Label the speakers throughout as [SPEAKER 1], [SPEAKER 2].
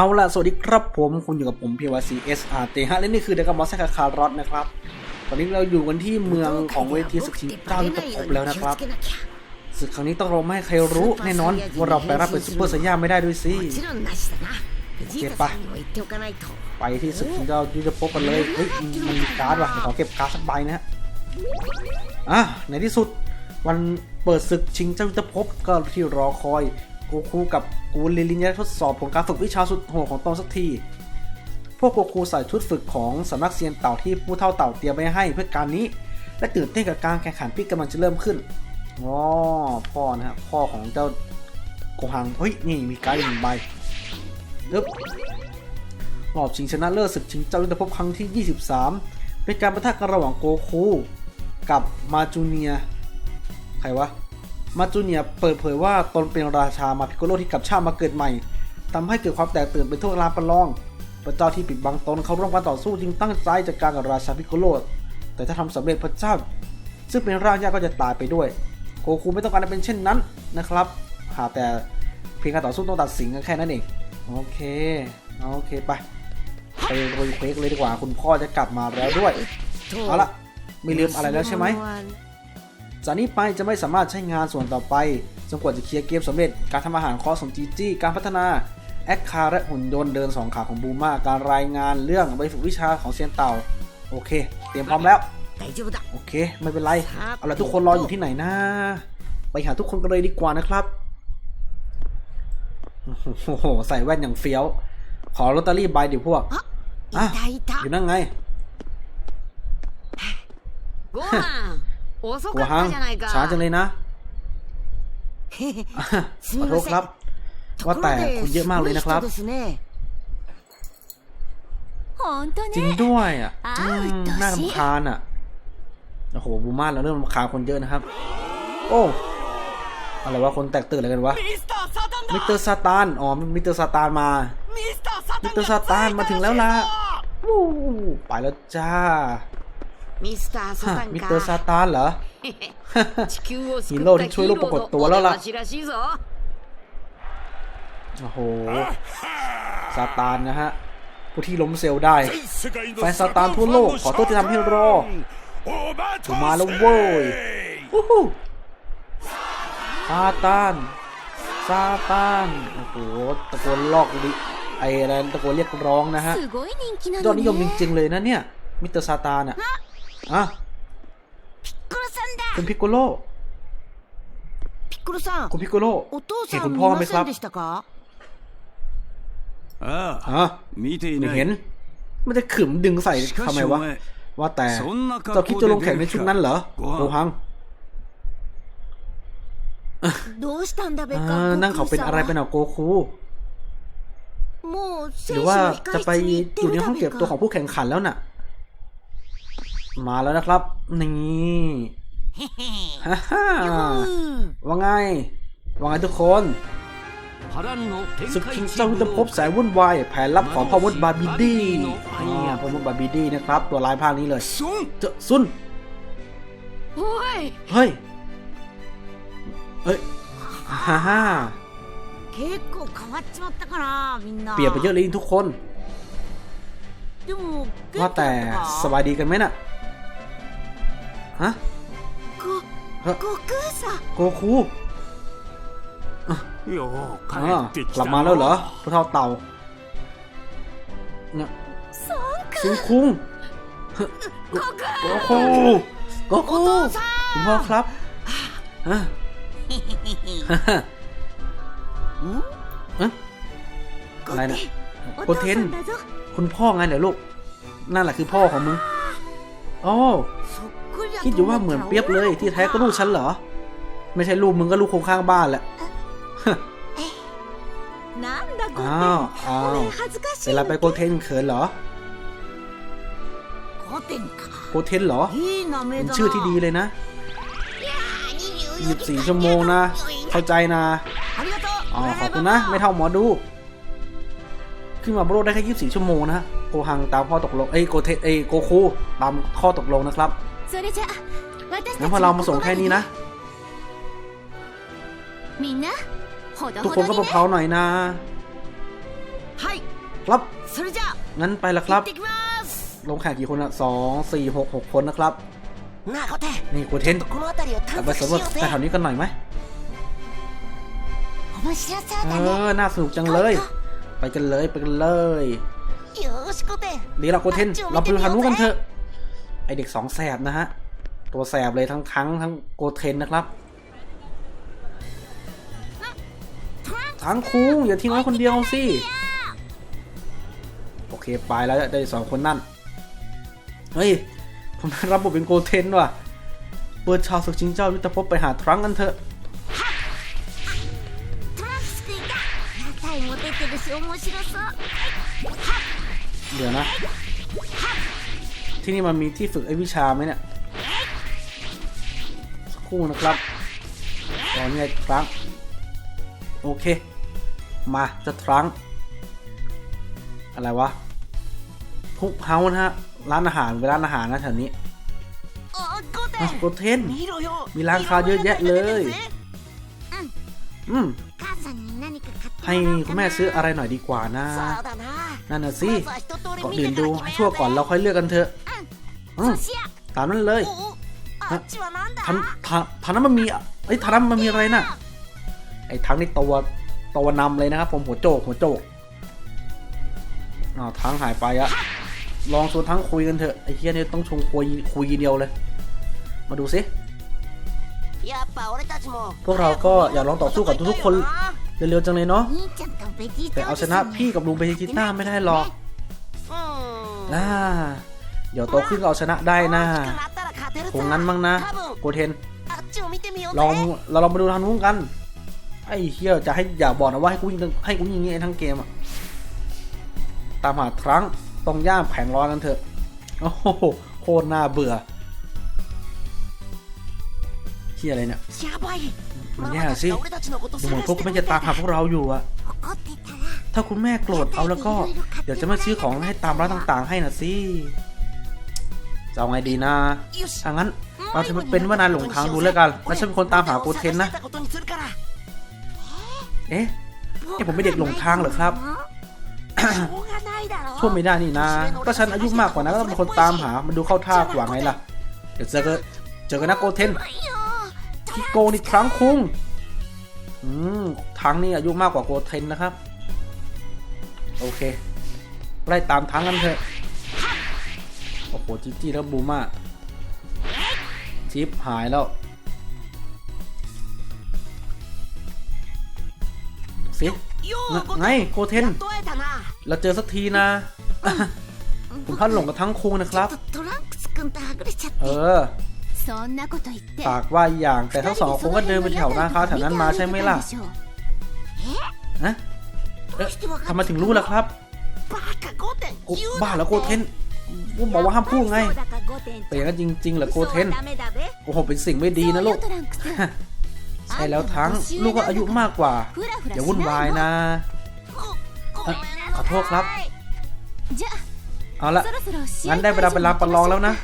[SPEAKER 1] เอาละสวัสดีครับผมคุณอยู่กับผมพีวซีเอสอาร์เตฮะและนี่คือเดกามอสคาคารอสนะครับ ตอนนี้เราอยู่กันที่เมืองของเวทีศึกชิงเก้ายุทธภพแล้วนะครับศึกครั้งนี้ต้องรอให้ใครรู้แน่นอนว่าเราไปรับเป็นซูเปอร์ไซย่าไม่ได้ด้วยสิ
[SPEAKER 2] เก็บปะ
[SPEAKER 1] ไปที่ศึกชิงเก้ายุทธภพบกันเลยเฮ้ยมันมีการ์ดว่ะขอเก็บการ์ดสักใบนะฮะอะในที่สุดวันเปิดศึกชิงเจ้ายุทธภพก็ที่รอคอย กคูกับกูลิลินจะทดสอบผลการฝึกวิชาสุดโหดของตนสักที พวกโกคูใส่ชุดฝึกของสำนักเซียนเต่าที่ผู้เท่าเต่าเตรียมไว้ให้เพื่อการนี้ และตื่นเต้นกับการแข่งขันที่กำลังจะเริ่มขึ้นอ๋อพ่อนะฮะพ่อของเจ้าโกหังเฮ้ยนี่มีการ์ดหนึ่งใบปึ๊บรอบชิงชนะเลิศศึกชิงเจ้ายุทธภพครั้งที่ 23 เป็นการประทะกันระหว่างโกคูกับมาจูเนีย ใครวะ มาจูเนียเปิดเผยว่าตนเป็นราชามาพิโกโลที่กลับชาติมาเกิดใหม่ทำให้เกิดความแตกตื่นเป็นทั่วลาประลอง พระเจ้าที่ปิดบังตนเขาร่วมการต่อสู้จึงตั้งใจจัดการกับราชาพิโกโล แต่ถ้าทำสำเร็จพระเจ้า ซึ่งเป็นร่างยากก็จะตายไปด้วยโกคูไม่ต้องการให้เป็นเช่นนั้นนะครับ หากแต่เพียงการต่อสู้ต้องตัดสินกันแค่นั้นเอง โอเคโอเคไปไปโรยเควกเลยดีกว่าคุณพ่อจะกลับมาแล้วด้วยเอาละไม่ลืมอะไรแล้วใช่ไหม จากนี้ไปจะไม่สามารถใช้งานส่วนต่อไปจนกว่าจะเคลียร์เกมสำเร็จ การทำอาหารคอสขงจีจี้การพัฒนาแอคคาและหุ่นยนต์เดินสองขาของบูมาการรายงานเรื่องใบฝึกวิชาของเซียนเต่า โอเค เตรียมพร้อมแล้ว โอเค ไม่เป็นไร เอาละทุกคนรออยู่ที่ไหนนะไปหาทุกคนกันเลยดีกว่านะครับโอ้โหใส่แว่นอย่างเฟี้ยว ขอลอตเตอรี่ใบเดี๋ยวพวกอะอยู่นั่งไง หัว
[SPEAKER 2] หา
[SPEAKER 1] งช้าจังเลยนะขอโทษครับ ว่าแต่คุณเยอะมากเลยนะครับ จริงด้วยอะน่ารำคาญอะ โอ้โห บูมาเราเริ่มรำคาญคนเยอะนะครับ โอ้อะไรวะ คนแตกตื่นอะไรกันวะ มิสเตอร์ซาตาน อ๋อ มิสเตอร์ซาตานมา มิสเตอร์ซาตานมาถึงแล้วล่ะไปแล้วจ้า
[SPEAKER 2] มิสเตอ
[SPEAKER 1] ร์ซา
[SPEAKER 2] ตาน
[SPEAKER 1] มิสเตอร์ซาตานเหรอฮิโร่ที่ช่วยลูกปรากฏตัวแล้วล่ะโอ้โหซาตานนะฮะผู้ที่ล้มเซลได้แฟนซาตานทั่วโลกขอโทษที่ทำให้รอถูมาแล้วเว้ยซาตานซาตานโอ้โหตะโกนลอกดิไออะไรตะโกนเรียกร้องนะฮะ
[SPEAKER 3] ย
[SPEAKER 1] อดนิยมจริงๆเลยนะเนี่ยมิสเตอร์ซาตานอะ อะคุณพิกโกโลคุณพิกโกโลเห็นคุณพ่อไหมครับฮะไม่เห็นม่ได้ขึมดึงใส่ทำไมวะ ว่าแต่เจ้าคิดจะลงแข่งในชุดนั้นเหรอโอฮังนั่งเขาเป็นอะไรไป
[SPEAKER 2] ห
[SPEAKER 1] นาโกคูหรือว่าจะไปอยู่ในห้องเก็บตัวของผู้แข่งขันแล้วน่ะ มาแล้วนะครับ นี่ฮ่าฮ่าว่าไง ว่าไงทุกคนศึกชิงเจ้ายุทธภพสายวุ่นวายแผนลับของพ่อมดบาบิดี้นี่พ่อมดบาบิดี้นะครับ ตัวลายภาคนี้เลยเจอซุนเฮ้ยเฮ้ยฮ่าฮ่าเปลี่ยนไปเยอะเลยทุกคน ว่าแต่สบายดีกันไหมน่ะ ฮะโกคู
[SPEAKER 4] ซะ
[SPEAKER 1] โก
[SPEAKER 4] คูโย
[SPEAKER 1] กลับมาแล้วเหรอพวกเท่าเต่าเนี่ยซิงคุ้งโกคูโกคูคุณพ่อครับฮะอะไรนะโกเทนคุณพ่อไงเหรอลูกนั่นแหละคือพ่อของมึงโอ้ คิดอยู่ว่าเหมือนเปียบเลย ที่แท้ก็ลูกฉันเหรอ ไม่ใช่ลูกมึงก็ลูกคงข้างบ้านแหละอ้าวอ้าวเวลาไปโกเทนเขินเหรอโกเทนเหรอเป็นชื่อที่ดีเลยนะหยุดสี่ชั่วโมงนะ เข้าใจนะอ๋อขอบคุณนะ ไม่เท่าหมอดู ขึ้นมาโบรได้แค่ยี่สิบสี่ชั่วโมงนะโกหังตามข้อตกลง เอ้โกเทเอ้โกคูตามข้อตกลงนะครับ งั้นพอเรามาส่งแค่นี้นะ ทุกคนก็
[SPEAKER 3] ปร
[SPEAKER 1] เผาๆหน่อยนะ ครับ งั้นไปละครับ ลงแข่งกี่คนอะสองสี่หกหกคนนะครับ นี่กูเทนกลับไปสำรวจแถวนี้กันหน่อยไหมเออ น่าสนุกจังเลย ไปกันเลย ไปกันเลย ดีละกูเทน เราไปดูทางนู้นกันเถอะ ไอเด็กสองแสบนะฮะ ตัวแสบเลยทั้งทั้งทั้งโกเทนนะครับ ทั้งคูอย่าทิ้งไว้คนเดียวสิ โอเคไปแล้วได้สองคนนั่น เฮ้ย ผมรับบทเป็นโกเทนว่ะ เปิดชาวศึกชิงเจ้ายุทธภพไปหาทรังกันเถอะเดี๋ยวนะ ที่นี่มันมีที่ฝึกไอวิชาไหมเนี่ยสักครู่นะครับตอนนี้ครังโอเค มาจะครังอะไรวะคุกเฮานะฮะร้านอาหารเวลานอาหารนะแถวนี้โกเทนมีร้านค้าเยอะแยะเลยอืมให้คุณแม่ซื้ออะไรหน่อยดีกว่านะ นั่นน่ะสิก่อนอื่นดูให้ชั่วก่อนเราค่อยเลือกกันเถอะ ตามนั้นเลย
[SPEAKER 4] นะ
[SPEAKER 1] ทันทาทนั้นมันมีไอ้ทานั้นมันมีอะไรน่ะ ไอ้ทั้งนี่ตัวตัวนำเลยนะครับผมหัวโจกหัวโจกอ้าวทั้งหายไปอะลองส่วนทั้งคุยกันเถอะไอ้เฮียนี่ต้องชงคุยคุยเดียวเลย มาดูสิพวกเราก็อยากลองต่อสู้กับทุกๆคนเร็วๆจังเลยเนาะแต่เอาชนะพี่กับลุงเบจิน้าไม่ได้หรอกน่า เดี๋ยวโตขึ้นเราชนะได้นะคงงั้นมั้งนะ โกเทนลองเราลองมาดูทางนู้นกัน ไอ้เฮียจะให้อย่าบอกนะว่าให้กูยิงให้กูยิงเงี้ยทั้งเกมอะตามหาครั้งตองย่าแผงร้อนกันเถอะ โอ้โหโคตรน่าเบื่อเฮียอะไรเนี่ยมันแย่สิดูเหมือนพวกมั
[SPEAKER 4] น
[SPEAKER 1] จะตามหาพวกเราอยู่อะถ้าคุณแม่โกรธเอาแล้วก็ เดี๋ยวจะไม่ซื้อของให้ตามร้านต่าง ๆ ให้นะสิ จะเอาไงดีนะถ้างั้นเราจะเป็นว่านายหลงทางดูแล้วกันแล้วฉันเป็นคนตามหาโกเทนนะ เอ๊ะนี่ผมไม่เด็กหลงทางเหรอครับช่วยไม่ได้นี่นะ ก็ฉันอายุมากกว่านะก็ต้องเป็นคนตามหา มันดูเข้าท่ากว่าไงล่ะ เดี๋ยวเจอกันเจอกันนะโกเทนคิโกนี่ครั้งคุ้งอืมทางนี่อายุมากกว่าโกเทนนะครับ โอเคไล่ตามทางกันเถอะ โอ้โหจิจี้แล้วบูมาชิปหายแล้ว
[SPEAKER 4] ซิ
[SPEAKER 1] ไงโคเทน เราเจอสักทีนะ ผมพัดหลงกับทั้งคุงนะครับ เออปากว่าอย่างแต่ทั้งสองคงก็เดินไปแถวร้านค้าแถวนั้นมาใช่ไหมล่ะนะทำไมถึงรู้ล่ะครับบ้าแล้วโคเทน กูบอกว่าห้ามพูดไงแต่ยังนั้จริงๆเหรอโกเทนโอ้โหเป็นสิ่งไม่ดีนะลูกใช่แล้วทั้งลูกก็อายุมากกว่า อย่าวุ่นวายนะขอโทษครับ เอาละงั้นได้เวลาไปรับประลองแล้วนะ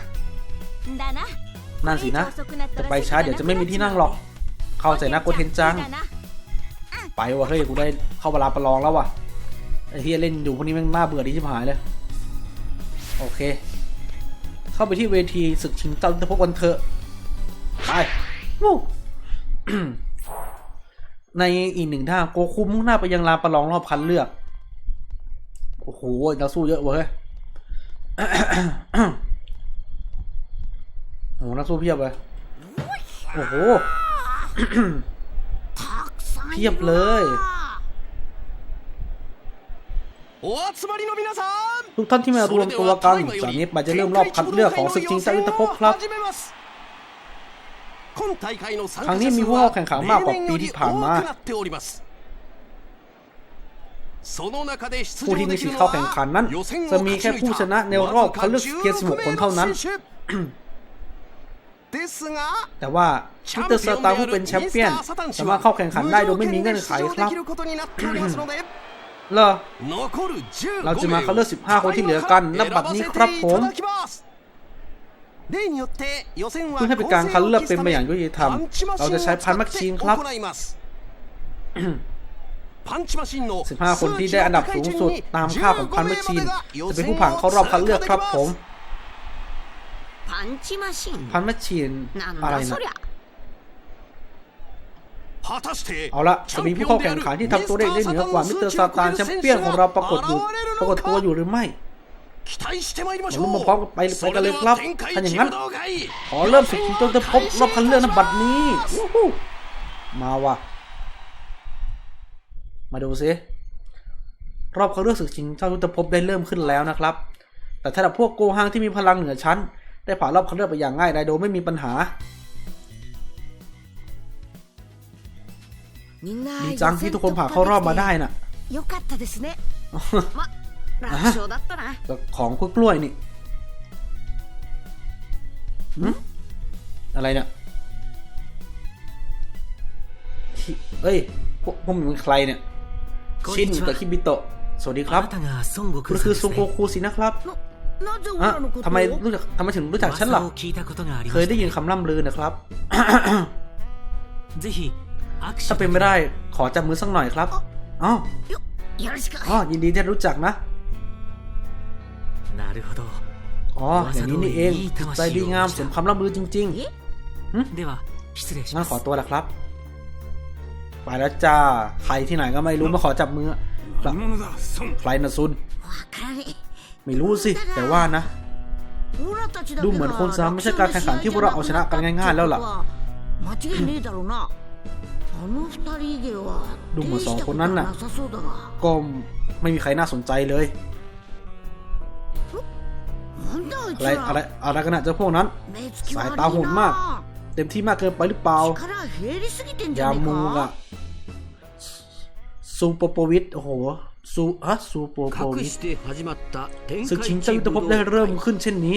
[SPEAKER 1] นั่นสินะ จะไปช้าเดี๋ยวจะไม่มีที่นั่งหรอก เข้าใจนะโกเทนจัง ไปวะเฮ้ยกูได้เข้าเวลาประลองแล้ววะไอ้เฮียเล่นอยู่พวกนี้ม่งน่าเบื่อดีชิบหายเลย โอเค เข้าไปที่เวทีศึกชิงเจ้าจะพบกันเถอะไปวู้ ในอีกหนึ่งท่างโกคุมุ่งหน้าไปยังลานประลองรอบคัดเลือก โอ้โหนักสู้เยอะเว้ย โอ้โหนักสู้เพียบเลย โอ้โห
[SPEAKER 2] たくさんいるな
[SPEAKER 1] เพียบเลย
[SPEAKER 5] お集まりの皆さん
[SPEAKER 1] ทุกท่านที่มารวมตัวกันจากนี้ไปจะเริ่มรอบคัดเลือกของศึกชิงแชมป์ยุทธภพครับครั้งนี้มีผู้เข้าแข่งขันมากกว่าปีที่ผ่านมาผู้ที่มีสิทธิ์เข้าแข่งขันนั้น จะมีแค่ผู้ชนะในรอบคัดเลือกเพียง16 คนเท่านั้น แต่ว่ามิสเตอร์สตาร์ผู้เป็นแชมป์เปี้ยนสามารถเข้าแข่งขันได้โดยไม่มีเงื่อนไขครับ เรอเราจะมาคัดเลือก15 คนที่เหลือกันนับบัตรนี้ครับผมเพื่อให้เป็นการคัดเลือกเป็นไปอย่างยุติธรรม เราจะใช้พันมักชีนครับ15 คนที่ได้อันดับสูงสุดตามค่าของพันมักชีนจะเป็นผู้ผ่านเข้ารอบคัดเลือกครับผมพันมักชีนอะไรนะ เอาละจะมีผู้เข้าแข่งขันที่ทำตัวได้ได้เหนือกว่ามิสเตอร์ซาตานแชมเปี้ยนของเราปรากฏอยู่ปรากฏตัวอยู่หรือไม่ผมมาพร้อมไปไปกันเลยครับถ้าอย่างนั้น ขอเริ่มสึกจนจะพบรอบคันเลือกนบัตรนี้ มาว่ะ มาดูซิรอบคัดเลือกสึกชิงเจ้ายุทธภพได้เริ่มขึ้นแล้วนะครับ แต่ถ้าพวกโกหังที่มีพลังเหนือชั้น ได้ผ่านรอบคัดเลือกไปอย่างง่ายได้โดยไม่มีปัญหา ดีจังที่ทุกคนผ่านเข้ารอบมาได้น่ะ
[SPEAKER 2] ยกตสเนะ
[SPEAKER 1] ของกล้วยนี่อะไรเนี่ยเอ้ยพวกพวกมึงเป็นใครเนี่ย ชินกับคิบิโตะ สวัสดีครับคุณคือซุงโกคูสินะครับอะทำไมรู้จักทำไมถึงรู้จักฉัน
[SPEAKER 6] หรอ
[SPEAKER 1] เคยได้ยินคำล่ำลือนะครับ ถ้าเป็นไม่ได้ขอจับมือสักหน่อยครับอ๋ออ๋อยินดีที่รู้จักนะอ๋ออย่างนี้นี่เองใจดีงามสมคำร่ำลือจริงๆงั้นขอตัวละครับ ไปแล้วจ้า ใครที่ไหนก็ไม่รู้มาขอจับมือใครนะซุน ไม่รู้สิ แต่ว่านะ ดูเหมือนคนซ้ำไม่ใช่การแข่งขันที่พวกเราเอาชนะกันง่าย ๆ แล้วล่ะ ดูเหมือนสองคนนั้นน่ะ ก็ไม่มีใครน่าสนใจเลย อะไรอะไรอะไรกันนะเจ้าพวกนั้น สายตาโหดมาก เต็มที่มากเกินไปหรือเปล่า ยามูอะซูปโปวิดโอ้โหซูฮะซูปโปวิดซึ่
[SPEAKER 7] ง
[SPEAKER 1] ชิงจ้าตะพ
[SPEAKER 7] บ
[SPEAKER 1] ได้เริ่มขึ้นเช่นนี้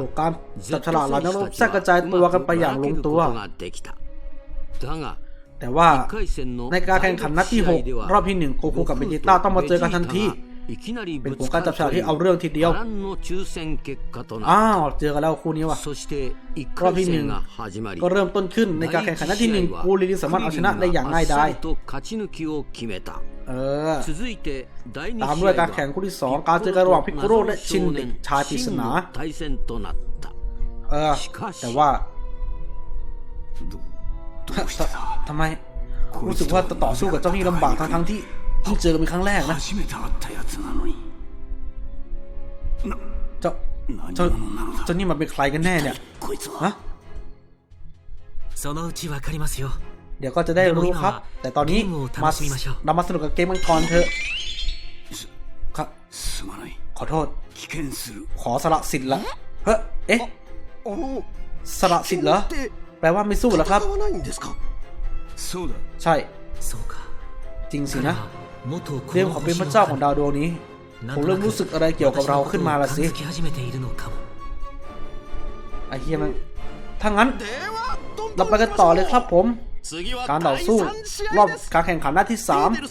[SPEAKER 1] ถูงการจับฉลากหลังนักรบแทรกกระจายตัวกันไปอย่างลงตัว แต่ว่าในการแข่งขันนัดที่ 6 รอบที่ 1 โกคุกับเบจิต้าต้องมาเจอกันทันทีเป็นผลการจับฉลากที่เอาเรื่องทีเดียว อ้าว เจอกันแล้วคู่นี้วะรอบที่หนึ่งก็เริ่มต้นขึ้นในการแข่งขันนัดที่หนึ่งกูริลินสามารถเอาชนะได้อย่างง่ายดายเออตามด้วยการแข่งคู่ที่สองการเจอกันระหว่างพิกโรและชินเด็กชายปริศนาเออแต่ว่า ทำไม รู้สึกว่าต่อสู้กับเจ้านี่ลำบากทั้งทั้งที่เพิ่งเจอกันเป็นครั้งแรกนะ เจ้าเจ้าเจ้านี่มาเป็นใครกันแน่เนี่ย ฮะเดี๋ยวก็จะได้รู้ครับ แต่ตอนนี้มาเรามาสนุกกับเกมมังกรเถอะครับขอโทษ ขอสละสิทธิ์ละ เฮ้เอ๊ะสละสิทธิ์เหรอ แปลว่าไม่สู้แล้วครับ ใช่ จริงสินะ เรื่องของเป็นพระเจ้าของดาวดวงนี้ ผมเริ่มรู้สึกอะไรเกี่ยวกับเราขึ้นมาละสิไอเฮียมันถ้างั้น เราไปกันต่อเลยครับผม การต่อสู้ รอบการแข่งขันหน้า
[SPEAKER 5] ที่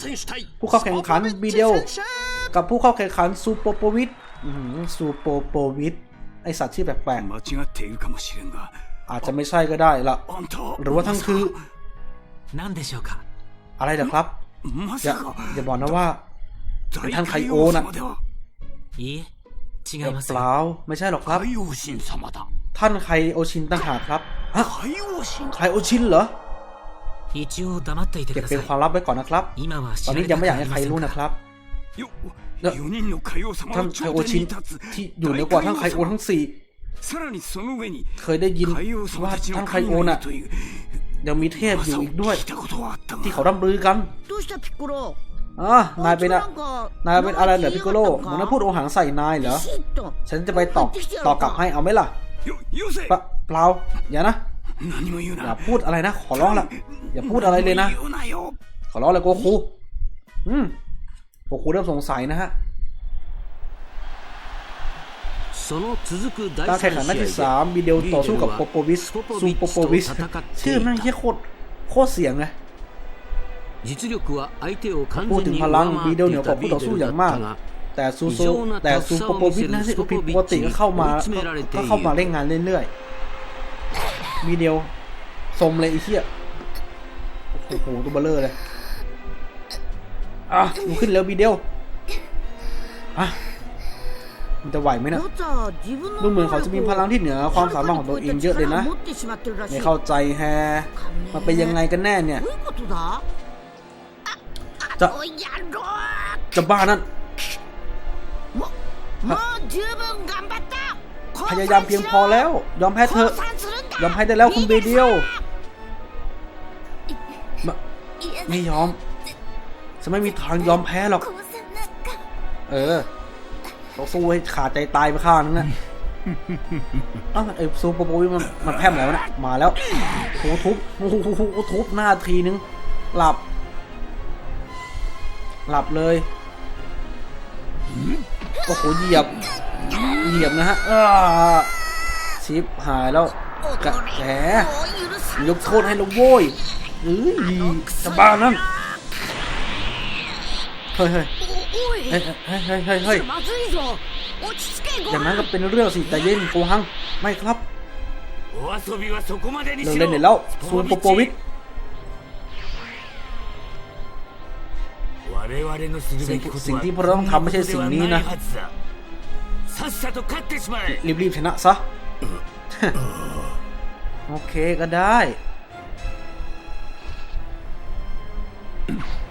[SPEAKER 5] 3
[SPEAKER 1] ผู้เข้าแข่งขันบีเดี
[SPEAKER 5] ยว
[SPEAKER 1] กับผู้เข้าแข่งขันซูโปโปวิทซูโปโปวิทไอสัตว์ที่แปลกๆ อาจจะไม่ใช่ก็ได้ละหรือว่าทั้งคืออะไรเหรอครับ อย่าอย่าบอกนะว่า
[SPEAKER 5] เป็น
[SPEAKER 1] ท่านไคโอนะเปล่าไม่ใช่หรอกครับ ท่านไคโอชินต่างหากครับฮะไคโอชินเหรอเก็บเป็นความลับไว้ก่อนนะครับ ตอนนี้ยังไม่อยากให้ใครรู้นะครับท่านไคโอชินที่อยู่เหนือกว่าท่านไคโอทั้งสี่
[SPEAKER 5] さらにその上に
[SPEAKER 1] เคยได้ยิน
[SPEAKER 5] 海王
[SPEAKER 1] ว่า
[SPEAKER 5] 様たち
[SPEAKER 1] ท่า
[SPEAKER 5] の
[SPEAKER 1] นไค
[SPEAKER 5] 神
[SPEAKER 1] โอ
[SPEAKER 5] がい
[SPEAKER 1] น่ะ
[SPEAKER 5] るという
[SPEAKER 1] ยังมีเทพอยู่อีกด้วย
[SPEAKER 5] 聞いたことはあった
[SPEAKER 1] ที่
[SPEAKER 5] が
[SPEAKER 1] เขาร่ำลือกัน
[SPEAKER 2] どうしたピッコロ
[SPEAKER 1] อ่านายเป็นอะ
[SPEAKER 2] あいつなんか
[SPEAKER 1] นายเป็นอะไรเหรอพิกโกโล
[SPEAKER 2] 生意気
[SPEAKER 1] มัน
[SPEAKER 2] 言いやがったのか
[SPEAKER 1] น่าพูดโอหังใส่นายเหรอ
[SPEAKER 2] シッと
[SPEAKER 1] ฉันจะไปตอบตอบกลับให้เอาไหมล่ะ
[SPEAKER 5] よよせ
[SPEAKER 1] ปะเปล่า อย่านะ
[SPEAKER 5] 何も言う
[SPEAKER 1] อย่า
[SPEAKER 5] な
[SPEAKER 1] พูดอะไรนะ ขอร้องละอย่าพูดอะไรเลยนะ
[SPEAKER 5] 何も言うなよ
[SPEAKER 1] ขอร้องเลยโกคูอืมโกคูเริ่มสงสัยนะฮะ การแข่งขันนัดที่สามมีเดลต่อสู้กับโปโปวิสซูโปโปวิสชื่อแม่งแค่โคตรโคตรเสียง
[SPEAKER 7] นะ
[SPEAKER 1] พูดถึงพลัง
[SPEAKER 7] มี
[SPEAKER 1] เดลเหนือกว่า
[SPEAKER 7] ผู้
[SPEAKER 1] ต่อสู้อย่างมาก แต่ซูซูแต่ซูโปโปวิสนะที่ผิดปกติก็เข้ามาก็เข้ามาเล่นงานเรื่อยๆมีเดลสมเลยไอ้เหี้ยโอ้โหตัวเบลเลอร์เลยอะลุกขึ้นแล้วมีเดลอะ มันจะไหวไหมนะดูเหมือนเขาจะมีพลังที่เหนือความสามารถของตัวเองเยอะเลยนะ ไม่เข้าใจแฮมันเป็นยังไงกันแน่เนี่ย จะจะบ้านั่นพยายามเพียงพอแล้ว ยอมแพ้เธอ ยอมแพ้ได้แล้วคุณเบเดียวไม่ยอม จะไม่มีทางยอมแพ้หรอก เออ เราสู้ให้ขาดใจตายไปข้างนึงนะอ้าวไอ้ซูโปอร์โยมันมันแพมแล้วนะมาแล้วโหทุบโอ้โหทุบหน้าทีนึง หลับ หลับเลยก็โโหเหยียบ เหยียบนะฮะชิปหายแล้วกระแฉยกโทษให้ลงโว้ยเฮ้ยจะบ้านั่นเฮ้ย เฮ้ยเฮ้ยเฮ้ยเฮ้ยอย่างนั้นก็เป็นเรื่องสิแต่เย็นโกฮังไม่ครับเราเล่นเห็นแล้วซูนโปโปวิทสิ่งที่พวกเราต้องทำไม่ใช่สิ่งนี้นะรีบๆชนะซะโอเคก็ได้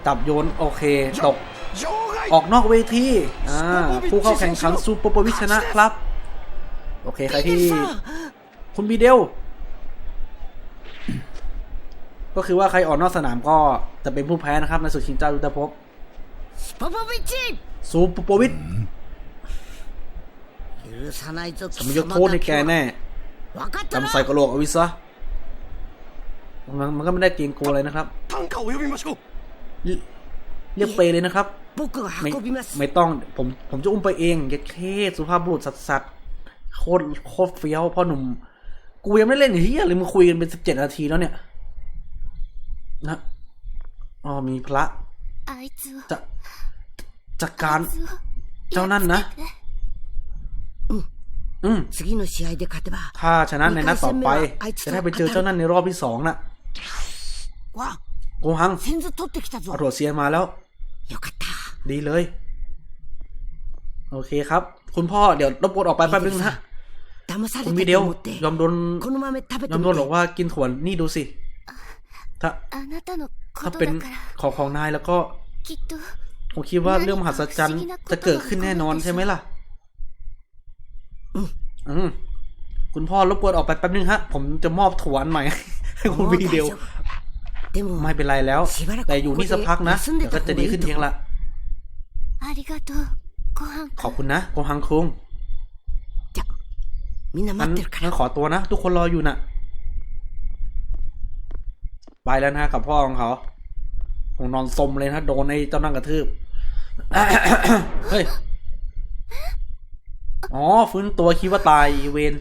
[SPEAKER 1] ตับโยนโอเค ตก ออกนอกเวทีผู้เข้าแข่งขันซูเปอร์ปวิชนะครับ โอเค ใครที่ คุณบีเดลก็คือว่าใครออกนอกสนามก็จะเป็นผู้แพ้นะครับ ในสุดชิงเจ้ายุตธภพซูปโปวิทสมยกโทษให้แกแน่จำใส่กระโหลกเอาวิซะมันก็ไม่ได้เกรงกลัวอะไรนะครับ เรียกเปเลยนะครับไม่ไม่ต้องผมผมจะอุ้มไปเองเยัดเทสุภาพบุรุษสัตว์โคตรโคตรเฟี้ยวพ่อหนุ่ม กูยังไม่เล่นเที่อะไรมึงคุยกันเป็นสิบเจ็ดนาทีแล้วเนี่ย นะอ๋อมีพระจะจากการเจ้านั่นนะอืมถ้าชนะในนัดต่อไป จะได้ไปเจอเจ้านั่นในรอบที่สองนะ
[SPEAKER 2] กูา
[SPEAKER 1] โกหังอรวจเซียมาแล้ว
[SPEAKER 2] よかった
[SPEAKER 1] ดีเลย โอเคครับ คุณพ่อเดี๋ยวรบกวนออกไปแป๊บนึงนะฮะ
[SPEAKER 2] 騙さ
[SPEAKER 1] คุณ
[SPEAKER 2] れ
[SPEAKER 1] วิ
[SPEAKER 2] た
[SPEAKER 1] เดีย
[SPEAKER 2] と
[SPEAKER 1] ว
[SPEAKER 2] 思って
[SPEAKER 1] ยอมโดน
[SPEAKER 2] この豆食べ
[SPEAKER 1] ย
[SPEAKER 2] て
[SPEAKER 1] อม
[SPEAKER 2] み
[SPEAKER 1] โดนบอก
[SPEAKER 2] て
[SPEAKER 1] ว่ากินถั่วนี่ดูสิ ถ้า
[SPEAKER 3] あなたのこ
[SPEAKER 1] ถ้า
[SPEAKER 3] と
[SPEAKER 1] เป็น
[SPEAKER 3] だから
[SPEAKER 1] ของของนายแล้วก็
[SPEAKER 3] きっと
[SPEAKER 1] ผมคิดว่าเรื่องมหัศจรรย์จะเกิดขึ้นแน่นอนใช่ไหมล่ะ อืมคุณพ่อรบกวนออกไปแป๊บนึงฮะ ผมจะมอบถั่วอันใหม่ ให้คุณวีเดียว
[SPEAKER 2] でも
[SPEAKER 1] ไม่เป็นไรแล้ว แต่อยู่นี่สักพักนะแล้วก็จะดีขึ้นเพียงละขอบคุณนะโกฮังคุงงั้นงั้นขอตัวนะ ทุกคนรออยู่นะ่ะ ไปแล้วนะกับพ่อของเขาคงนอนสมเลยนะ โดนในเจ้านั่งกระทืบเฮ้ย อ๋อ ฟื้นตัวคิดว่าตายเวน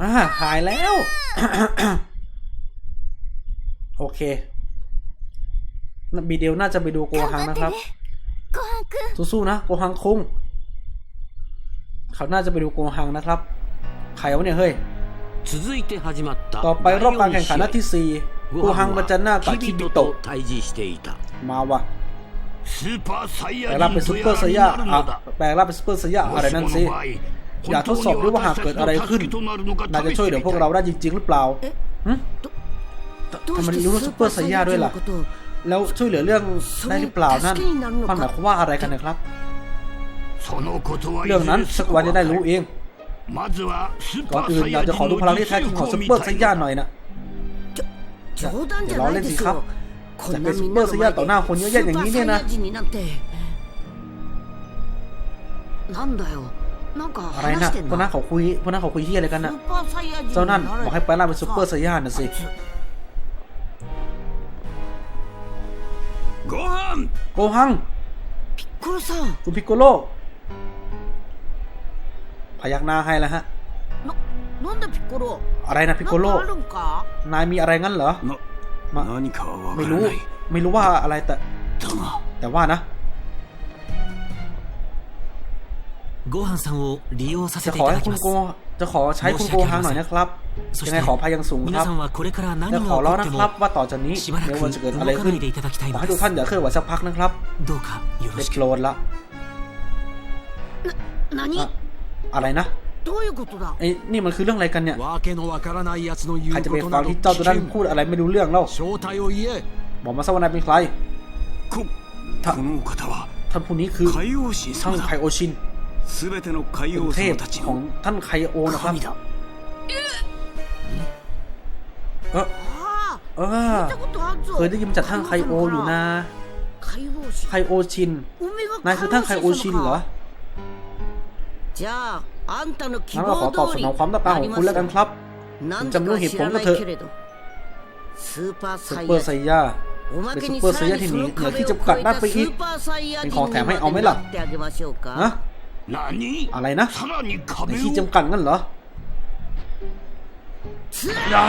[SPEAKER 1] อ่าหายแล้ว โอเคบีเดีย่น่าจะไปดูโกฮังนะครับ สู้ๆนะโกฮังคุงเขาน่าจะไปดูโกฮังนะครับ ใครวะเนี่ยเฮ้ย ต่อไปรอบการแข่งขันนัดที่สี่โกฮังบัจจาน่ากับคิบิโตะมาวะแปลรับเป็นซูเปอร์ไซยาแปลงรับเป็นซูเปอร์ไซยาอะไรนั่นสิ อยากทดสอบด้วยว่าหากเกิดอะไรขึ้นนายจะช่วยเหลือพวกเราได้จริง ๆ หรือเปล่าทำไมรู้ซุ
[SPEAKER 2] ป
[SPEAKER 1] เปอร์ไซย่าด้วยล่ะ แล้วช่วยเหลือเรื่องได้หรือเปล่านั่นมันหมายความว่าอะไรกันนะครับ เรื่องนั้นสักวันจะได้รู้เอง ก่อนอื่นอยากจะขอดูพลังที่แท้จริงของซุ
[SPEAKER 5] ป
[SPEAKER 1] เปอร์ไซย่าหน่อยนะอย่าล้อเล่นสิครับจะเป็
[SPEAKER 2] น
[SPEAKER 1] ซุ
[SPEAKER 2] ป
[SPEAKER 1] เปอร์ไซย่าต่อหน้าคนเยอะแยะอย่างนี้เนี่ยนะ อะไรนะพวกนั้นเขาคุยพวกนั้นเขาคุยเฮียอะไรกันนะเจ้านั่นบอกให้ไปล่าเป็นซุปเปอร์ไซย่านน่ะสิ
[SPEAKER 2] โก
[SPEAKER 5] ฮัง
[SPEAKER 1] โกฮัง
[SPEAKER 2] พิกโกโร
[SPEAKER 1] คุณพิกโกโลพยักหน้าให้แล้วฮะ
[SPEAKER 2] นนพิกโกโล
[SPEAKER 1] อะไรนะพิกโกโลนายมีอะไรงั้นเหรอ
[SPEAKER 5] มา
[SPEAKER 1] ไม่รู้ ไม่รู้ว่าอะไรแต่ แต่ว่านะ จะขอให้คุณโกจะขอใช้คุณโกฮังหน่อยนะครับยังไงขอพายังสูงครับจะขอร้องนะครับว่าต่อจากนี้
[SPEAKER 6] เดี๋
[SPEAKER 1] วมันจะเกิดอะไรขึ้นขอให้ทุกท่านอย่าเคลื่อนไหวสักพักนะครับเด็
[SPEAKER 6] ด
[SPEAKER 1] โกรธละอะไรนะไอ้นี่มันคือเรื่องอะไรกันเนี่ยใครจะไปฟังที่เจ้าตัวนั้นพูดอะไรไม่รู้เรื่องเล่าบอกมาซะว่านายเป็นใครท่านผู้นี้คือท่านไคโอชิน
[SPEAKER 5] 全ての海王様たちの
[SPEAKER 1] ท่านไคโอนะครับเออเออเคยได้ยินจากท่านไคโออยู่นะไคโอชินนายคือท่านไคโอชินเหรองั้นเราขอตอบสนองความต้องการของคุณแล้วกันครับ
[SPEAKER 2] จำเรื่เห
[SPEAKER 1] ตุ
[SPEAKER 2] ผลก็เถอะ
[SPEAKER 1] ซูเปอร์ไซยา
[SPEAKER 2] เป็
[SPEAKER 1] นซูเปอร์ไซ
[SPEAKER 2] ยาที่นี
[SPEAKER 1] เหนที่จำกัดมาไปอีกเป็นของแถมให้เอาไหมล่ะนะ อะไรนะในที่จำกัดงั้นเหรอนา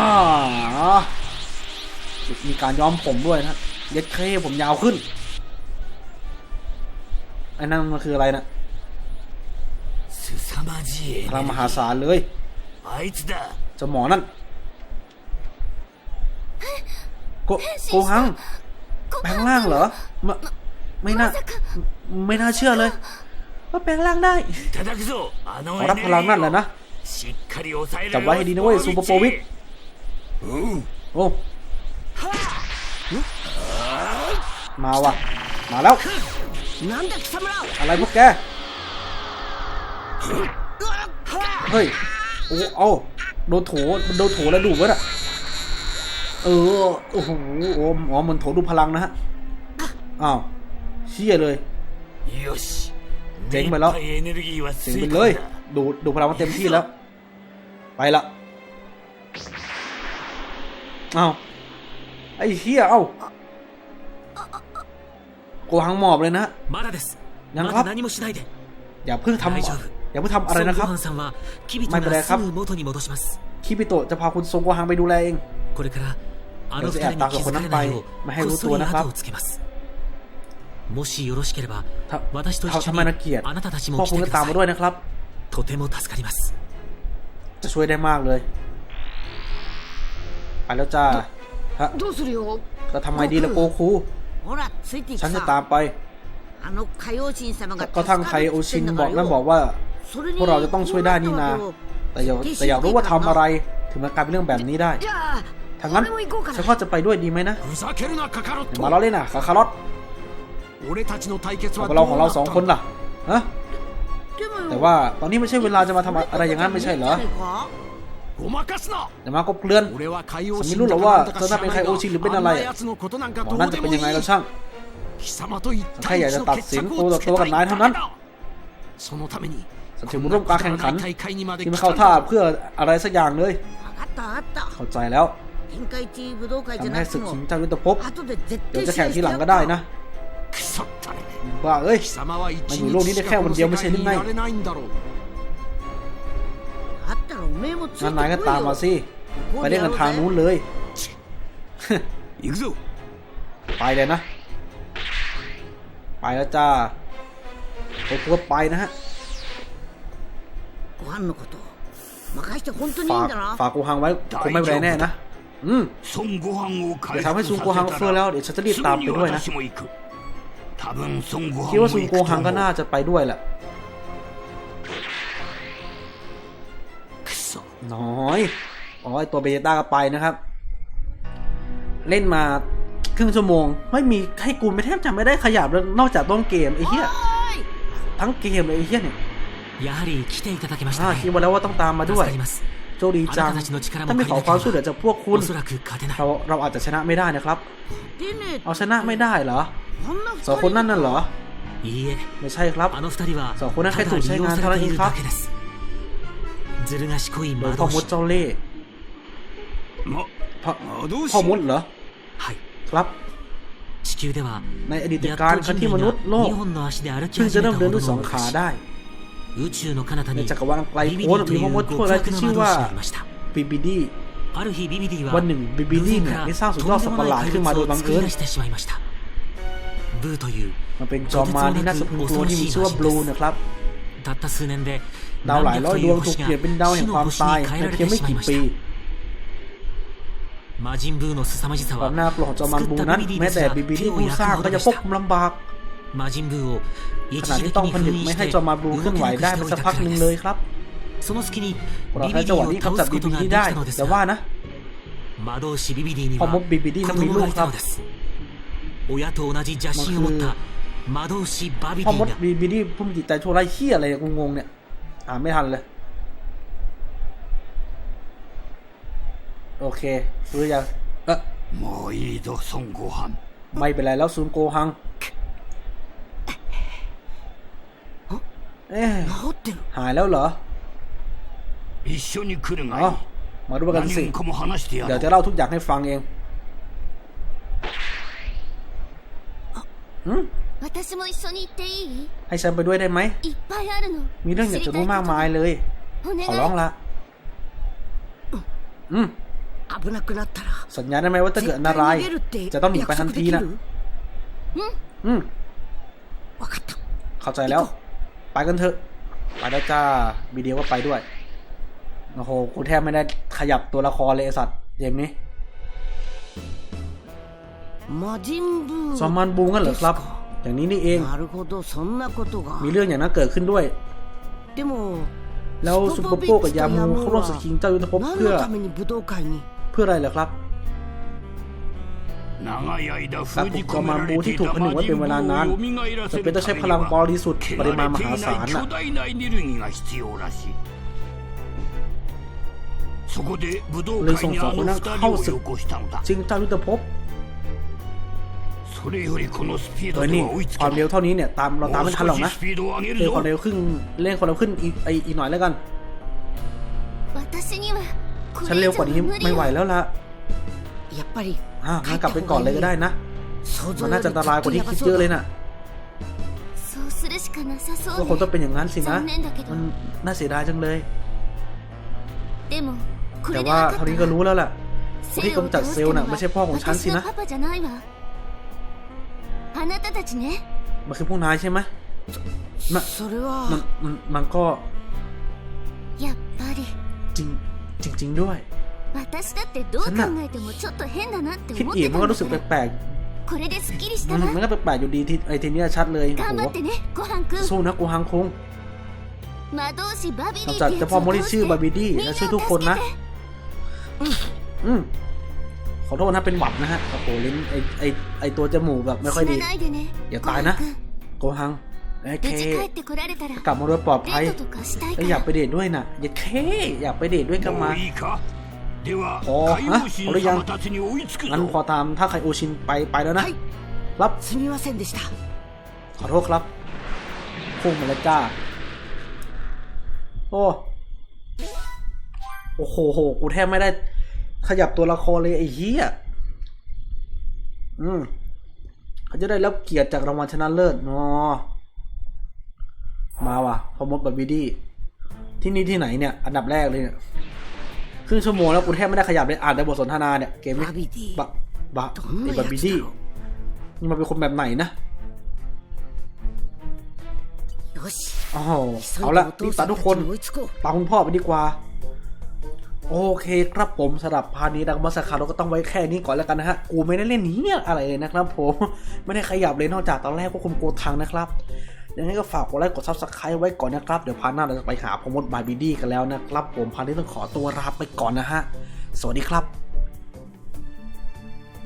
[SPEAKER 1] มีการย้อมผมด้วยนะเย็ดเคผมยาวขึ้นไอ้นั่นมันคืออะไรนะพระมหาศาลเลยจะหมอนั่นโกโกฮังแปลงร่างเหรอ ไม่น่า ไม่น่าเชื่อเลย ว่าแปลงร่างได้รับพลังนั่นแหละนะจับไว้ให้ดีนะเว้ยซูเปอร์โปวิทโอ้มาว่ะ มาแล้ว อะไรพวกแก เฮ้ย โอ้เอาโดนโถโดนโถแล้วดูดว้น่ะเออ โอ้โหโอ้หมือนโถดูพลังนะฮะ อ้าว เชี่ยเลย
[SPEAKER 5] よし เจ๋งไปแล้ว
[SPEAKER 1] เจ๋งไปเลย ดูดูพลังมันเต็มที่แล้ว ไปละเอาไอ้เฮียเอากูหังหมอบเลยนะ
[SPEAKER 6] ยังครับ
[SPEAKER 1] อย่าเพิ่งทำอย่าเพิ่งทำอะไรนะครับไม่เป็นไรครับคิบิโตะจะพาคุณทรงโกหังไปดูแลเอง
[SPEAKER 6] เดี๋ยว
[SPEAKER 1] จะแอ
[SPEAKER 6] บตามกับคนนั้น
[SPEAKER 1] ไป
[SPEAKER 6] ไม่ให้
[SPEAKER 1] รู้ตั
[SPEAKER 6] วนะครับ もしよろしければ
[SPEAKER 1] ถ้า
[SPEAKER 6] 私と一
[SPEAKER 1] เขา
[SPEAKER 6] 緒
[SPEAKER 1] ทำไม
[SPEAKER 6] に
[SPEAKER 1] นะเกียรติ
[SPEAKER 6] あなたたち
[SPEAKER 1] พ่อ
[SPEAKER 6] も来
[SPEAKER 1] คุณ
[SPEAKER 6] て
[SPEAKER 1] ก็
[SPEAKER 6] く
[SPEAKER 1] ตา
[SPEAKER 6] だ
[SPEAKER 1] ม
[SPEAKER 6] さ
[SPEAKER 1] มาย ด้วยนะครับ
[SPEAKER 6] とても助かります
[SPEAKER 1] จะช่วยได้มากเลย ไปแล้วจ้าฮะ
[SPEAKER 2] どうするよ
[SPEAKER 1] จะทำไงดีละโกคู
[SPEAKER 2] ほらついていく
[SPEAKER 1] ฉันจะตาม
[SPEAKER 2] さ
[SPEAKER 1] ไป
[SPEAKER 2] あの海王神様が
[SPEAKER 1] ก็ทั้งไคโอชินบอกนั่นบอกว่า
[SPEAKER 2] それに
[SPEAKER 1] พวกเราจะต้องช่วยได้นี่นา
[SPEAKER 2] こう
[SPEAKER 1] แต่อย่าแต่อยากรู้ว่าทำอะไร ถึงมันกลายเป็นเรื่องแบบนี้ได้
[SPEAKER 2] じゃあ
[SPEAKER 1] ถ้างั้น
[SPEAKER 2] 俺も行こうか
[SPEAKER 1] ฉัน
[SPEAKER 2] な
[SPEAKER 1] ก็จะไปด้วยดีไหมนะ
[SPEAKER 4] ふざけるなカカロッ
[SPEAKER 1] มา
[SPEAKER 4] ト
[SPEAKER 1] เราเล่นน่ะคาคารอต เราของเราสองคนล่ะฮะแต่ว่าตอนนี้ไม่ใช่เวลาจะมาทำอะไรอย่างนั้นไม่ใช่เหรอแต่มาก็เกลื่อนฉันไม่รู้หรอว่าเธอน่าเป็นใครโอชิหรือเป็นอะไรหอนั่
[SPEAKER 4] น
[SPEAKER 1] จะเป็นยังไงก็ช่างแค่อยากจะตัดสินตัวต่อตัวกับนายเท่านั้นฉันถึงร่วมการแข่งขันที่มาเข้าท่าเพื่ออะไรสักอย่างเลย เข้าใจแล้วทำให้ศึกชิงเจ้ายุทธภพเดี๋ยวจะแข่งทีหลังก็ได้นะ บ้าเอ้ยมันอยู่โลกนี้ได้แค่วันเดียวไม่ใช่หรือไง
[SPEAKER 2] นั่
[SPEAKER 1] นนายก็ตามมาสิ ไปเรียกกันทางนู้นเลยไปเลยนะ ไปแล้วจ้าไปพวดไปนะฮะฝากฝากกูฮังไว้คงไม่เป็แน่นะ อืมเดี๋ยวทำให้ซุงกูฮังเฟื่อแล้ว เดี๋ยวฉันจะรีบตามไปด้วยนะ คิดว่าซุ
[SPEAKER 5] น
[SPEAKER 1] โกฮังก็น่าจะไปด้วยแหละน้อยอ๋อตัวเบต้าก็ไปนะครับ เล่นมาครึ่งชั่วโมง ไม่มีให้กูไม่แทบจะไม่ได้ขยับเลยนอกจากต้นเกมไอ้เหี้ยทั้งเกมเลยไอ้เหี้ยเนี่ย
[SPEAKER 6] ยา
[SPEAKER 1] รีา
[SPEAKER 6] ชิ
[SPEAKER 1] คิดมาแล้วว่าต้องตามมาด้วย โชคดีจังถ้าไม่ขอความช่วยเหลือจากพวกคุณเราเราอาจจะชนะไม่ได้นะครับ เอาชนะไม่ได้เหรอสองคนนั่นน่ะเหรอไม่ใช่ครับ
[SPEAKER 6] สองคน
[SPEAKER 1] นั้นแค่ถู
[SPEAKER 6] กใช้งานเท่านั้นเองครับ
[SPEAKER 1] โดยพ่อมดเจ้าเล่ห์พ่อมดเหรอครับในอดีตการครั้งที่มนุษย์โลกเพิ่งจะเริ่มเดินด้วยสองขาได้
[SPEAKER 6] 宇宙の彼方に
[SPEAKER 1] จากรวาลไกลโพ้นมีพว
[SPEAKER 6] ก
[SPEAKER 1] มดชั่วร้าย
[SPEAKER 6] ที่
[SPEAKER 1] ชื่อว่าบิบิดีวันหนึ่งบิบิดีเนี่ยได้สร้างสุดยอดสัตว์ประหลาดขึ้นมาโดยบังเอิญมันเป็นจอมมารที่น่าสะพรึงกลัที่ชื่อว่าบลูนะครับดาหลายร้อยดวงถูกเปลียเป็นดาวแห่งความตายในเพียไม่กี่ปีควมนากจอม
[SPEAKER 6] มารบู
[SPEAKER 1] นั้นแม้แต่บิบิ
[SPEAKER 6] ดี
[SPEAKER 1] ผู้สร้างก็จะ
[SPEAKER 6] พ
[SPEAKER 1] บลำบาก ขณะที่ต้องผนึกไม่ให้จอมาบูเคลื่อนไหวได้สักพักหนึ่งเลยครับเราใช้จังหวะนี้กำจัดบีบี
[SPEAKER 6] ดี
[SPEAKER 1] ได้แต่ว่านะพอม
[SPEAKER 6] บ
[SPEAKER 1] บบีบีดีมันมีลูกครับ
[SPEAKER 6] มันคือ
[SPEAKER 1] พอมดบีบีดีพุ่มจิตใจโชว์ไรเขี้ยอะไรงงๆเนี่ยอ่านไม่ทันเลย โอเครู้ยังเอ
[SPEAKER 5] อ
[SPEAKER 1] ไม่เป็นไรแล้วซูนโกฮัง เอ๊ะ
[SPEAKER 4] 治ってる
[SPEAKER 1] หายแล้วเหรอ
[SPEAKER 5] 一緒に来る
[SPEAKER 1] อ๋อ
[SPEAKER 5] がいい
[SPEAKER 1] มาดูกันสิ
[SPEAKER 5] 何もかも話してや
[SPEAKER 1] เดี๋ยว
[SPEAKER 5] ろう
[SPEAKER 1] จะเล่าทุกอย่างให้ฟังเอง
[SPEAKER 3] 私も一緒に行っていい
[SPEAKER 1] ให้ฉันไปด้วยได้ไหม
[SPEAKER 3] いっぱいあるの
[SPEAKER 1] มีเรื่องอยากจะรู้มากมายเลย
[SPEAKER 3] お願
[SPEAKER 1] ขอร้อง
[SPEAKER 3] い
[SPEAKER 1] ละ อืม
[SPEAKER 4] 危なくなったら
[SPEAKER 1] สัญญาได้ไหมว่าถ้าเกิดอันตราย
[SPEAKER 4] 絶対逃げるって
[SPEAKER 1] จะต้องหนีไปทันทีนะ
[SPEAKER 4] 約束できる
[SPEAKER 1] อืม
[SPEAKER 4] 分かった
[SPEAKER 1] เข้าใจแล้ว ไปกันเถอะ ไปได้จ้าบีเดียวก็ไปด้วย โอ้โห กูแทบไม่ได้ขยับตัวละครเลยสัตว์เกมนี้ซอมมันบูงั้นเหรอครับ อย่างนี้นี่เอง มีเรื่องอย่างนั้นเกิดขึ้นด้วย แล้วซุปเปอร์โปกับยามูเขาร่วมสักคิงเจ้ายุทธภพเพื่อ เพื่ออะไรเหรอครับ
[SPEAKER 5] กา
[SPEAKER 1] รป
[SPEAKER 5] ลุ
[SPEAKER 1] ก
[SPEAKER 5] จอ
[SPEAKER 1] มาบูที่ถูกผนึกไว้เป็นเวลานานจะเป็นต้องใช้พลังบริสุทธิ์ปริมาณมหาศาลนะ
[SPEAKER 5] เลยส่งสองคนนั้นเข้าศึก
[SPEAKER 1] จึงตั้งยุทธภพเออนี่ความเร็
[SPEAKER 5] ว
[SPEAKER 1] เท่านี้เนี่ยตามเราตามไม่ทันหรอกนะเร่
[SPEAKER 5] ง
[SPEAKER 1] ความเร็วขึ้นเร่งความเร็วขึ้นอีกอีกหน่อยแล้วกัน ฉันเร็วกว่านี้ไม่ไหวแล้วล่ะ อะงั้นกลับไปก่อนเลยก็ได้นะ มันน่าจะอันตรายกว่าที่คิดเยอะเลยน่ะก็คงต้องเป็นอย่างนั้นสินะ มันน่าเสียดายจังเลย แต่ว่าเท่านี้ก็รู้แล้วแหละคนที่กำจัดเซลล์น่ะไม่ใช่พ่อของฉันสินะ มันคือพวกนายใช่ไหมมันมันมันก็จริงจริงด้วย
[SPEAKER 3] 私だってどう考
[SPEAKER 1] そんな
[SPEAKER 3] えてもちょっと変だなって
[SPEAKER 1] คิด
[SPEAKER 3] 思っ
[SPEAKER 1] อีก
[SPEAKER 3] て
[SPEAKER 1] มัน
[SPEAKER 3] た
[SPEAKER 1] ก็
[SPEAKER 3] んだ
[SPEAKER 1] รู้สึก
[SPEAKER 3] から
[SPEAKER 1] แปลก
[SPEAKER 3] これですっきりし
[SPEAKER 1] ๆ
[SPEAKER 3] た
[SPEAKER 1] มัน
[SPEAKER 3] わ
[SPEAKER 1] มันก็แปลกๆอยู่ดีที่ไอ้ทีเนี้ยชัดเลยโอ้
[SPEAKER 3] 頑
[SPEAKER 1] โห
[SPEAKER 3] 張ってねごはんくん
[SPEAKER 1] สู้นะกูฮังคง
[SPEAKER 3] 魔導士バビリ
[SPEAKER 1] นอก
[SPEAKER 3] ー
[SPEAKER 1] จาก
[SPEAKER 3] ってや
[SPEAKER 1] เจ้า
[SPEAKER 3] つ
[SPEAKER 1] พ่อ
[SPEAKER 3] を
[SPEAKER 1] โมริ
[SPEAKER 3] 倒し
[SPEAKER 1] ชื่อบา
[SPEAKER 3] て
[SPEAKER 1] บิดี้
[SPEAKER 3] みん
[SPEAKER 1] และ
[SPEAKER 3] な
[SPEAKER 1] ช่วย
[SPEAKER 3] を
[SPEAKER 1] ทุกคน
[SPEAKER 3] 助け
[SPEAKER 1] นะ
[SPEAKER 3] て
[SPEAKER 1] อืมขอโทษนะเป็นหวัดนะฮะโอ้โหลิ้นไอไอไอตัวจมูกแบบไม่ค่อย
[SPEAKER 3] 死
[SPEAKER 1] ดี
[SPEAKER 3] なないでね
[SPEAKER 1] や
[SPEAKER 3] ごはん
[SPEAKER 1] ตายな
[SPEAKER 3] くん
[SPEAKER 1] โกฮังโอเค
[SPEAKER 3] 無事帰ってこられたら
[SPEAKER 1] กลับมาโดยปลอดภัย
[SPEAKER 3] デートとかしたい
[SPEAKER 1] แล้
[SPEAKER 3] か
[SPEAKER 1] วอยาก
[SPEAKER 3] ら
[SPEAKER 1] ไปเดทด้วยน่ะอย่าเคอยากไปเดทด้วยก็
[SPEAKER 5] も
[SPEAKER 1] มา
[SPEAKER 5] ういいか
[SPEAKER 1] พ
[SPEAKER 5] อฮะหรือยัง
[SPEAKER 1] งั้นขอตามถ้าไคโอชินไปไปแล้วนะ รับขอโทษครับพุ่งมาแล้วจ้า โอ้ โอ้โหโห กูแทบไม่ได้ ขยับตัวละครเลยไอ้เหี้ย อืมเขาจะได้รับเกียรติจากรางวัลชนะเลิศอ๋อมาว่ะพอมดบับบิดี้ที่นี่ที่ไหนเนี่ย อันดับแรกเลยเนี่ย ครึ่งชั่วโมงแล้วกูแทบไม่ได้ขยับเลยอ่านในบทสนทนาเนี่ยเกมนี้บับบับบั
[SPEAKER 4] บบิ
[SPEAKER 1] ดี้นี่มันเป็นคนแบบไหนนะ
[SPEAKER 4] โอ้
[SPEAKER 1] โหเอาละรีบตัดทุกคนตามคุณพ่อไปดีกว่า โอเคครับผมสำหรับพานี้ดังมาสคาเราก็ต้องไว้แค่นี้ก่อนแล้วกันนะฮะ กูไม่ได้เล่นนี้อะไรเลยนะครับผม ไม่ได้ขยับเลยนอกจากตอนแรกก็คุมโกทังนะครับ ยังไงก็ฝากกดไลค์กดซับสไครต์ไว้ก่อนนะครับ เดี๋ยวพาร์ทหน้าเราจะไปหาพมดบายบีดี้กันแล้วนะครับ ผมพาร์ทนี้ต้องขอตัวลาไปก่อนนะฮะ สวัสดีครับ